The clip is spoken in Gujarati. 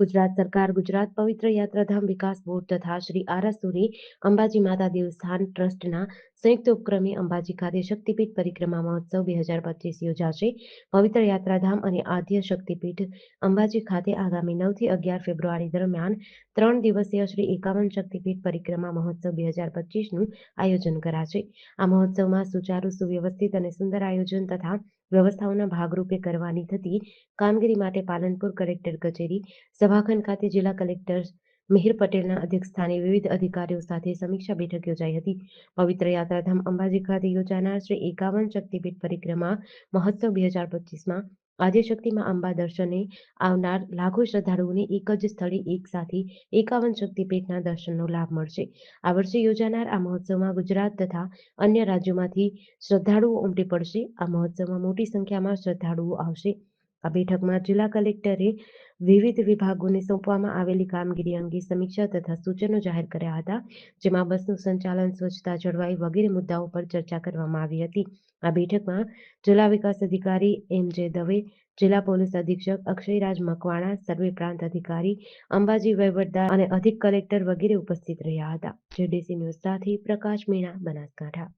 ગુજરાત સરકાર ગુજરાત પવિત્ર યાત્રાધામ વિકાસ બોર્ડ તથા શ્રી આરાસુરી અંબાજી માતા દેવસ્થાન ટ્રસ્ટના સંયુક્ત ઉપક્રમે અંબાજી ખાતે શક્તિપીઠ પરિક્રમા મહોત્સવ બે હજાર પચીસ યોજાશે. પવિત્ર યાત્રાધામ અને આદ્ય શક્તિપીઠ અંબાજી ખાતે આગામી નવથી અગિયાર ફેબ્રુઆરી દરમિયાન ત્રણ દિવસીય શ્રી એકાવન શક્તિપીઠ પરિક્રમા મહોત્સવ બે હજાર પચીસનું આયોજન કરાશે. આ મહોત્સવમાં સુચારુ, સુવ્યવસ્થિત અને સુંદર આયોજન તથા વ્યવસ્થાઓના ભાગરૂપે કરવાની થતી કામગીરી માટે પાલનપુર કલેક્ટર કચેરી સભાખંડ ખાતે જિલ્લા કલેક્ટર મિહિર પટેલના અધ્યક્ષસ્થાને વિવિધ અધિકારીઓ સાથે સમીક્ષા બેઠક યોજાઈ હતી. પવિત્ર યાત્રાધામ અંબાજી ખાતે યોજાનાર શ્રી એકાવન શક્તિપીઠ પરિક્રમા મહોત્સવ બે હજાર પચીસમાં આદ્યશક્તિમાં અંબા દર્શને આવનાર લાખો શ્રદ્ધાળુઓને એક જ સ્થળે એક સાથે એકાવન શક્તિપીઠના દર્શનનો લાભ મળશે. આ વર્ષે યોજાનાર આ મહોત્સવમાં ગુજરાત તથા અન્ય રાજ્યોમાંથી શ્રદ્ધાળુઓ ઉમટી પડશે. આ મહોત્સવમાં મોટી સંખ્યામાં શ્રદ્ધાળુઓ આવશે. આ બેઠકમાં જિલ્લા કલેક્ટરે વિવિધ વિભાગોને સોંપવામાં આવેલી કામગીરી અંગે સમીક્ષા તથા સૂચનો જાહેર કર્યા હતા, જેમાં બસનું સંચાલન, સ્વચ્છતા જળવાઈ વગેરે મુદ્દાઓ પર ચર્ચા કરવામાં આવી હતી. આ બેઠકમાં જિલ્લા વિકાસ અધિકારી એમ જે દવે, જિલ્લા પોલીસ અધિક્ષક અક્ષયરાજ મકવાણા, સર્વે પ્રાંત અધિકારી અંબાજી વહીવટદાર અને અધિક કલેક્ટર વગેરે ઉપસ્થિત રહ્યા હતા. જેડીસી ન્યૂઝ સાથે પ્રકાશ મીણા બનાસકાંઠા.